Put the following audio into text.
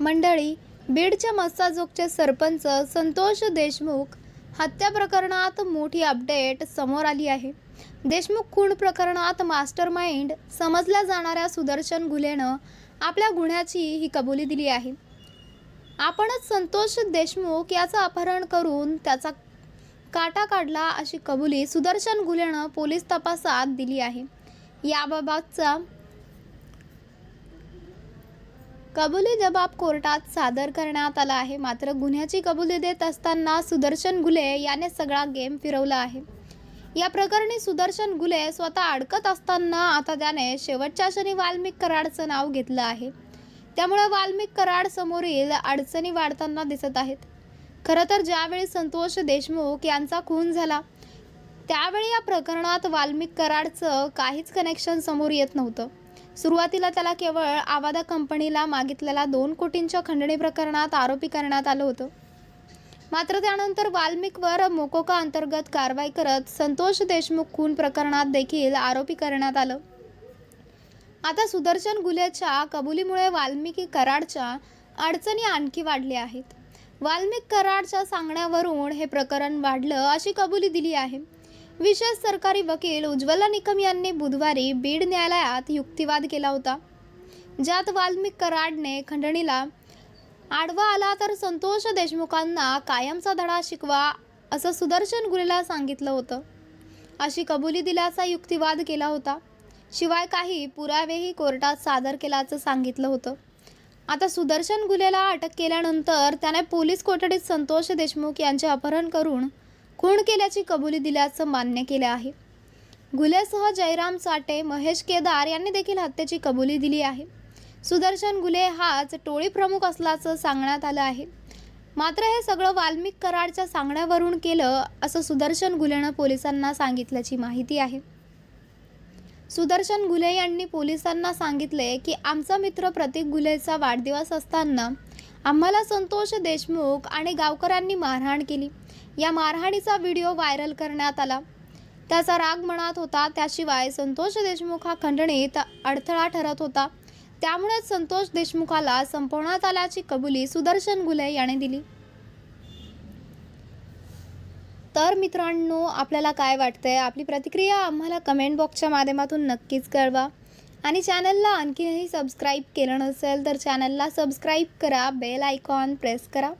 मंडळी बीडच्या मस्साजोगचे सरपंच संतोष देशमुख हत्या प्रकरणात मोठी अपडेट समोर आली आहे. देशमुख खून प्रकरणात मास्टर माइंड समजल्या जाणाऱ्या सुदर्शन घुलेनं आपल्या गुन्ह्याची ही कबुली दिली आहे. आपणच संतोष देशमुख याचं अपहरण करून त्याचा काटा काढला अशी कबुली सुदर्शन घुलेनं पोलीस तपासात दिली आहे. याबाबतचा कबुली जबाब कोर्टात सादर करण्यात आला आहे. मात्र गुन्ह्याची कबुली देत असताना सुदर्शन गुले याने सगळा गेम फिरवला आहे. या प्रकरणी सुदर्शन गुले स्वतः अडकत असताना आता त्याने शेवटच्या क्षणी वाल्मिक कराडचं नाव घेतलं आहे. त्यामुळे वाल्मिक कराड समोरील अडचणी वाढताना दिसत आहेत. खरं तर ज्यावेळी संतोष देशमुख यांचा खून झाला त्यावेळी या प्रकरणात वाल्मिक कराडचं काहीच कनेक्शन समोर येत नव्हतं. सुरुवातीला त्याला केवळ आवादा कंपनीला मागितलेला दोन कोटींच्या खंडणी प्रकरणात आरोपी करण्यात आलं होतं. मात्र त्यानंतर वाल्मिकवर मोकोका अंतर्गत कारवाई करत संतोष देशमुख खून प्रकरणात देखील आरोपी करण्यात आलं. आता सुदर्शन गुलेच्या कबुलीमुळे वाल्मिकी कराडच्या अडचणी आणखी वाढल्या आहेत. वाल्मिक कराडच्या सांगण्यावरून हे प्रकरण वाढलं अशी कबुली दिली आहे. विशेष सरकारी वकील उज्ज्वला निकम यांनी बुधवारी बीड न्यायालयात युक्तिवाद केला होता. ज्यात वाल्मिक कराडने खंडणीला आडवा आला तर संतोष देशमुखांना कायमचा धडा शिकवा असं सुदर्शन गुलेला सांगितलं होतं. अशी कबुली दिल्याचा युक्तिवाद केला होता. शिवाय काही पुरावेही कोर्टात सादर केल्याचं सांगितलं होतं. आता सुदर्शन गुलेला अटक केल्यानंतर त्याने पोलीस कोठडीत संतोष देशमुख यांचे अपहरण करून खून केल्याची कबुली दिल्याचं मान्य केलं आहे. गुलेसह जयराम साठे महेश केदार यांनी देखील हत्येची कबुली दिली आहे. सुदर्शन गुले हाच टोळी प्रमुख असल्याचं सांगण्यात आलं आहे. मात्र हे सगळं वाल्मिक कराडच्या सांगण्यावरून केलं असं सुदर्शन गुलेनं पोलिसांना सांगितल्याची माहिती आहे. सुदर्शन गुले यांनी पोलिसांना सांगितले की आमचा मित्र प्रतीक गुलेचा वाढदिवस असताना आम्हाला संतोष देशमुख आणि गावकऱ्यांनी मारहाण केली. या मारहाणीचा व्हिडिओ व्हायरल करण्यात आला. त्याचा राग मनात होता. त्याशिवाय संतोष देशमुख हा खंडणीत अडथळा ठरत होता. त्यामुळेच संतोष देशमुखाला संपवण्यात आल्याची कबुली सुदर्शन गुले याने दिली. तर मित्रांनो आपल्याला काय वाटतंय? आपली प्रतिक्रिया आम्हाला कमेंट बॉक्सच्या माध्यमातून नक्कीच कळवा. आणि चॅनलला आणखीनही सबस्क्राईब केलं नसेल तर चॅनलला सबस्क्राईब करा. बेल आयकॉन प्रेस करा.